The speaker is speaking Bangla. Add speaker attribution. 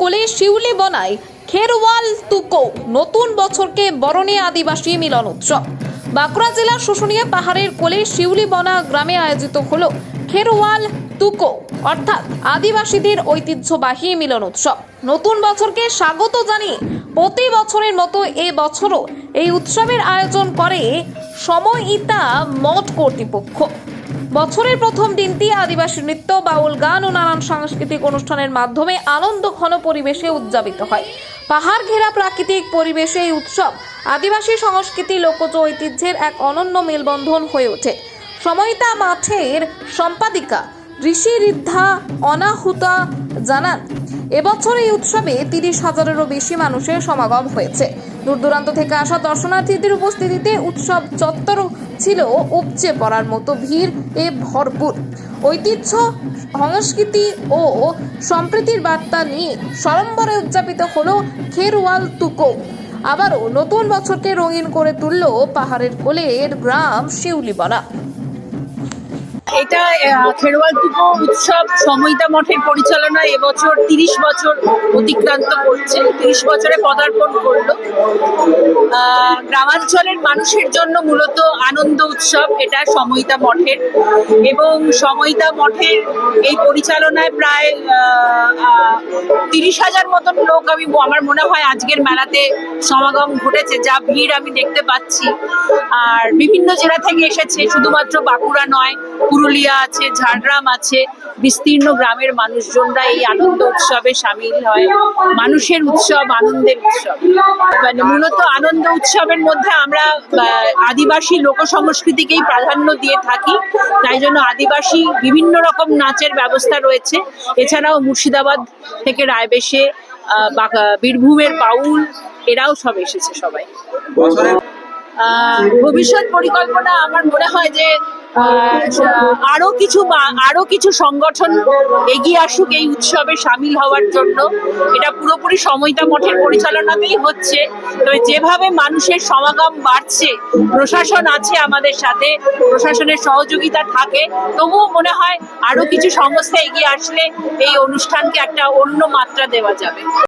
Speaker 1: কোলে শিউলি বনায় খেরওয়াল তুকো, নতুন বছরকে বরণে আদিবাসী মিলন উৎসব। বাঁকুড়া জেলার শুশুনিয়া পাহাড়ের কোলে শিউলি বনা গ্রামে আয়োজিত হলো খেরওয়াল তুকো, অর্থাৎ আদিবাসীদের ঐতিহ্যবাহী মিলন উৎসব। নতুন বছরকে স্বাগত জানিয়ে প্রতি বছরের মতো এ বছরও এই উৎসবের আয়োজন করে সময়িতা মঠ কর্তৃপক্ষ। বছরের প্রথম দিনটি আদিবাসী নৃত্য, বাউল গান ও নানান সাংস্কৃতিক অনুষ্ঠানের মাধ্যমে আনন্দ ঘন পরিবেশে উদযাপিত হয়। পাহাড় ঘেরা প্রাকৃতিক পরিবেশে এই উৎসব আদিবাসী সংস্কৃতি, লোকজ ঐতিহ্যের এক অনন্য মেলবন্ধন হয়ে ওঠে। সময়তা মাঠের সম্পাদিকা ঋষি ঋদ্ধা অনাহুতা জানান এবছর এই উৎসবে তিরিশ হাজারেরও বেশি মানুষের সমাগম হয়েছে। দূর দূরান্ত থেকে আসা দর্শনার্থীদের উপস্থিতিতে উৎসব চত্বর ছিল উপচে পড়ার মতো ভিড় এ ভরপুর। ঐতিহ্য, সংস্কৃতি ও সম্প্রীতির বার্তা নিয়ে সরম্বরে উদযাপিত হলো খেরওয়াল তুকো। আবারও নতুন বছরকে রঙিন করে তুলল পাহাড়ের কোলের গ্রাম শিউলিপাড়া।
Speaker 2: এটা আহ, খেরোয়াল তুকো উৎসব সময়িতা মঠের পরিচালনা এবছর তিরিশ বছর অতিক্রান্ত করছে। তিরিশ বছরে পদার্পণ করল। গ্রামাঞ্চলের মানুষের জন্য মূলত আনন্দ উৎসব এটা সময়িতা মঠের। এবং সময়িতা মঠের এই পরিচালনায় প্রায় তিরিশ হাজার মতন লোক আমি আমার মনে হয় আজকের মেলাতে সমাগম ঘটেছে যা ভিড় আমি দেখতে পাচ্ছি। আর বিভিন্ন জেলা থেকে এসেছে শুধুমাত্র বাঁকুড়া নয় পুরুলিয়া আছে ঝাড়গ্রাম আছে বিস্তীর্ণ গ্রামের মানুষজনরা এই আনন্দ উৎসবে সামিল হয়। মানুষের উৎসব আনন্দের উৎসব। মানে মূলত আনন্দ উৎসবের মধ্যে আমরা আদিবাসী লোক সংস্কৃতিকেই প্রাধান্য দিয়ে থাকি। তাই জন্য আদিবাসী বিভিন্ন রকম নাচের ব্যবস্থা রয়েছে। এছাড়াও মুর্শিদাবাদ থেকে রায়বেশে আহ, বীরভূমের বাউল এরাও সব এসেছে সবাই। আহ, ভবিষ্যৎ পরিকল্পনা আমার মনে হয় যে আরও কিছু আরও কিছু সংগঠন এগিয়ে আসুক এই উৎসবে সামিল হওয়ার জন্য। এটা পুরোপুরি সময়তা মঠের পরিচালনাতেই হচ্ছে। তবে যেভাবে মানুষের সমাগম বাড়ছে, প্রশাসন আছে আমাদের সাথে, প্রশাসনের সহযোগিতা থাকে, তবুও মনে হয় আরও কিছু সংস্থা এগিয়ে আসলে এই অনুষ্ঠানকে একটা অন্য মাত্রা দেওয়া যাবে।